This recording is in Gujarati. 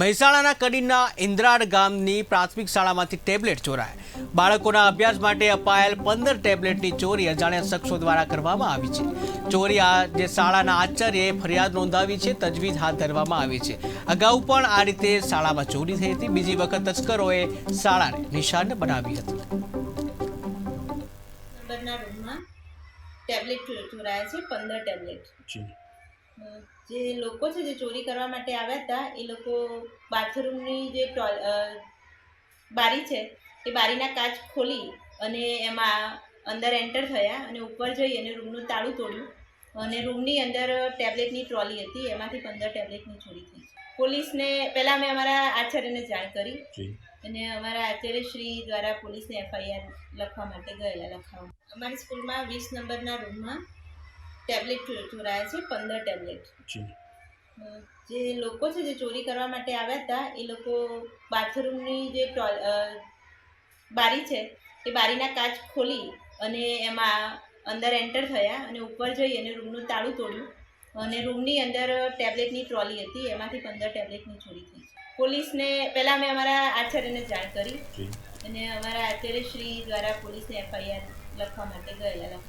મહેસાણાના કડીના ઇન્દ્રાડ ગામની પ્રાથમિક શાળામાંથી ટેબ્લેટ ચોરાયા. બાળકોના અભ્યાસ માટે અપાયેલ પંદર ટેબ્લેટની ચોરી અજાણ્યા શખ્સો દ્વારા કરવામાં આવી છે. ચોરી આ જે શાળાના આચાર્યએ ફરિયાદ નોંધાવી છે તજવીજ હાથ ધરવામાં આવી છે. અગાઉ પણ આ રીતે શાળામાં ચોરી થઈ હતી. બીજી વખત તસ્કરોએ શાળાને નિશાન બનાવી હતી. ટેબ્લેટ ચોરાયા છે પંદર ટેબ્લેટ. જે લોકો છે જે ચોરી કરવા માટે આવ્યા હતા એ લોકો બાથરૂમની જે ટોય બારી છે એ બારીના કાચ ખોલી અને એમાં અંદર એન્ટર થયા અને ઉપર જઈ અને રૂમનું તાળું તોડ્યું અને રૂમની અંદર ટેબ્લેટની ટ્રોલી હતી એમાંથી પંદર ટેબ્લેટની ચોરી થઈ. પોલીસને પહેલાં અમે અમારા આચાર્યને જાણ કરી અને અમારા આચાર્ય શ્રી દ્વારા પોલીસને એફઆઈઆર લખવા માટે ગયેલા લખાવવા અમારી સ્કૂલમાં વીસ નંબરના રૂમમાં ટેબ્લેટ ચોરાયા છે પંદર ટેબ્લેટ જે. લોકો છે જે ચોરી કરવા માટે આવ્યા હતા એ લોકો બાથરૂમની જે બારી છે એ બારીના કાચ ખોલી અને એમાં અંદર એન્ટર થયા અને ઉપર જઈ અને રૂમનું તાળું તોડ્યું અને રૂમની અંદર ટેબ્લેટની ટ્રોલી હતી એમાંથી પંદર ટેબ્લેટની ચોરી થઈ પોલીસને પહેલાં અમે અમારા આચાર્યને જાણ કરી અને અમારા આચાર્ય શ્રી દ્વારા પોલીસને એફઆઈઆર લખવા માટે ગયેલા